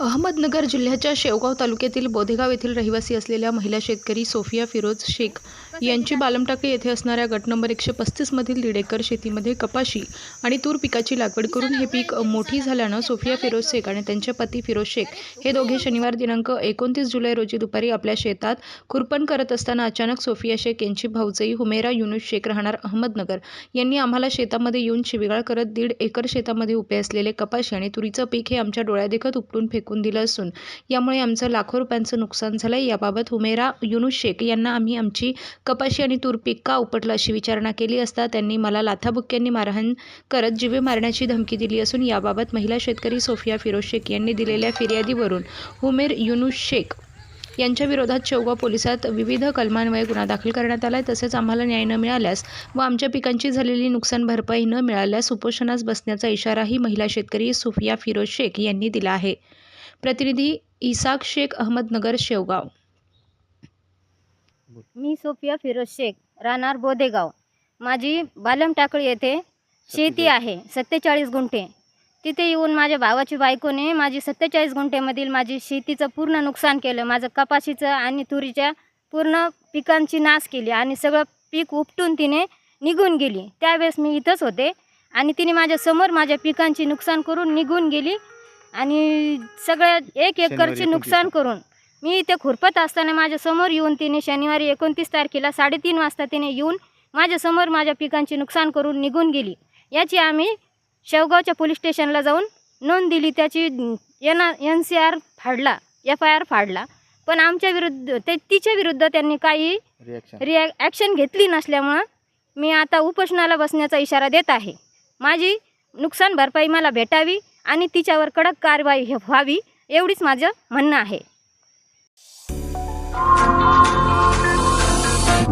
अहमदनगर जिल्ह्याच्या शेवगाव तालुक्यातील बोधेगाव येथील रहिवासी असलेल्या महिला शेतकरी सोफिया फिरोज शेख यांची बालमटाके येथे असणाऱ्या गट नंबर एकशे पस्तीसमधील दीड एकर शेतीमध्ये कपाशी आणि तूर पिकाची लागवड करून हे पीक मोठी झाल्यानं सोफिया फिरोज शेख आणि त्यांचे पती फिरोज शेख हे दोघे शनिवार दिनांक एकोणतीस जुलै रोजी दुपारी आपल्या शेतात खुरपण करत असताना अचानक सोफिया शेख यांची भाऊजई हुमेरा युनुस शेख राहणार अहमदनगर यांनी आम्हाला शेतामध्ये येऊन शिविगाळ करत दीड एकर शेतामध्ये उभे असलेले कपाशी आणि तुरीचं पीक हे आमच्या डोळ्यादेखत उपटून फेक फेकून दिलं असून. यामुळे आमचं लाखो रुपयांचं नुकसान झालं याबाबत हुमेरा युनुस शेख यांना आम्ही आमची कपाशी आणि तूर पीक का उपटलं अशी विचारणा केली असता त्यांनी मला लाथाबुक्क्यांनी मारहाण करत जीवे मारण्याची धमकी दिली असून याबाबत महिला शेतकरी सोफिया फिरोज शेख यांनी दिलेल्या फिर्यादीवरून हुमेर युनुस शेख यांच्या विरोधात चौगा पोलिसात विविध कलमांमुळे गुन्हा दाखल करण्यात आला आहे तसेच आम्हाला न्याय न मिळाल्यास व आमच्या पिकांची झालेली नुकसान भरपाई न मिळाल्यास उपोषणास बसण्याचा इशाराही महिला शेतकरी सुफिया फिरोज शेख यांनी दिला आहे. प्रतिनिधी इसाक शेख अहमदनगर शेवगाव. मी सोफिया फिरोज शेख राहणार बोदेगाव. माझी बालम टाकळी येथे शेती आहे सत्तेचाळीस गुंठे. तिथे येऊन माझ्या भावाची बायकोने माझी सत्तेचाळीस गुंठेमधील माझी शेतीचं पूर्ण नुकसान केलं. माझं कपाशीचं आणि तुरीच्या पूर्ण पिकांची नाश केली आणि सगळं पीक उपटून तिने निघून गेली. त्यावेळेस मी इथंच होते आणि तिने माझ्यासमोर माझ्या पिकांची नुकसान करून निघून गेली. आणि सगळ्या एक एकरची नुकसान करून मी इथे खुरपत असताना माझ्यासमोर येऊन तिने शनिवारी एकोणतीस तारखेला साडेतीन वाजता तिने येऊन माझ्यासमोर माझ्या पिकांची नुकसान करून निघून गेली. याची आम्ही शेवगावच्या पोलीस स्टेशनला जाऊन नोंद दिली. त्याची एन एन सी आर फाडला एफ आय आर फाडला. पण आमच्या विरुद्ध ते तिच्या विरुद्ध त्यांनी काही रिॲ ॲक्शन घेतली नसल्यामुळं मी आता उपोषणाला बसण्याचा इशारा देत आहे. माझी नुकसान भरपाई मला भेटावी. आणि तिच्यावर कडक कारवाई व्हावी एवढीच माझं म्हणणं आहे.